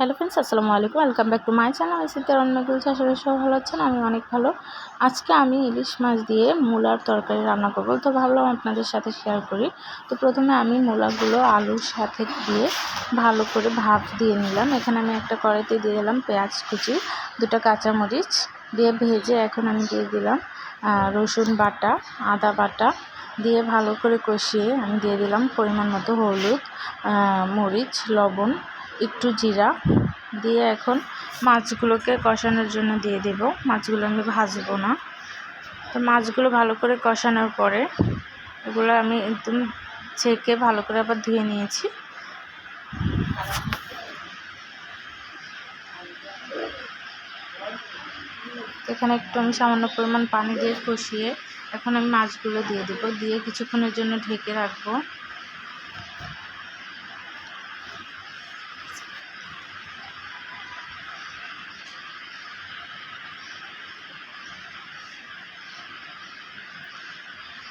Hello friends আসসালামু আলাইকুম। Welcome back to my channel সিদ্ধার অন্যগুলো চাষাবে সব ভালো আছেন, আমি অনেক ভালো। আজকে আমি ইলিশ মাছ দিয়ে মূলার তরকারি রান্না করব। তো ভাবলাম আপনাদের সাথে শেয়ার করি। তো প্রথমে আমি মূলাগুলো আলুর সাথে দিয়ে ভালো করে ভাপ দিয়ে নিলাম। এখানে আমি একটা কড়াইতে দিয়ে দিলাম পেঁয়াজ কুচি, দুটো কাঁচামরিচ দিয়ে ভেজে এখন আমি দিয়ে দিলাম রসুন বাটা, আদা বাটা দিয়ে ভালো করে কষিয়ে আমি দিয়ে দিলাম পরিমাণ মতো হলুদ মরিচ, লবণ একটু জিরা দিয়ে এখন মাছগুলোকে কষানোর জন্য দিয়ে দেব। মাছগুলো আমি ভাজবো না। তো মাছগুলো ভালো করে কষানোর পরে এগুলো আমি একদম ছেঁকে ভালো করে আবার ধুয়ে নিয়েছি। এখানে একটু আমি সামান্য পরিমাণ পানি দিয়ে কষিয়ে এখন আমি মাছগুলো দিয়ে দেবো। দিয়ে কিছুক্ষণের জন্য ঢেকে রাখব।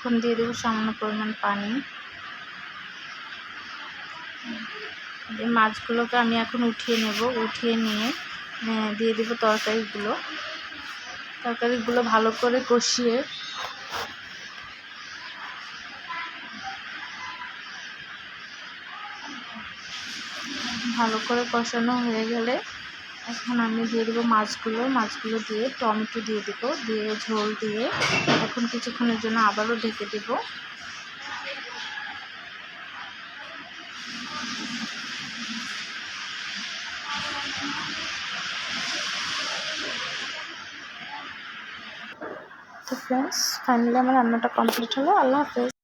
এখন দিয়ে দেবো সামান্য পরিমাণ পানি। এই মাছগুলোকে আমি এখন উঠিয়ে নেব, উঠিয়ে নিয়ে দিয়ে দেবো তরকারিগুলো। তরকারিগুলো ভালো করে কষিয়ে ভালো করে কষানো হয়ে গেলে এখন আমি দিয়ে দেবো মাছগুলো মাছগুলো দিয়ে টমেটো দিয়ে দেবো, দিয়ে ঝোল দিয়ে এখন কিছুক্ষণের জন্য আবারও ঢেকে দেব। তো ফ্রেন্ডস ফাইনালি আমার রান্নাটা কমপ্লিট হলো। আল্লাহ হাফেজ।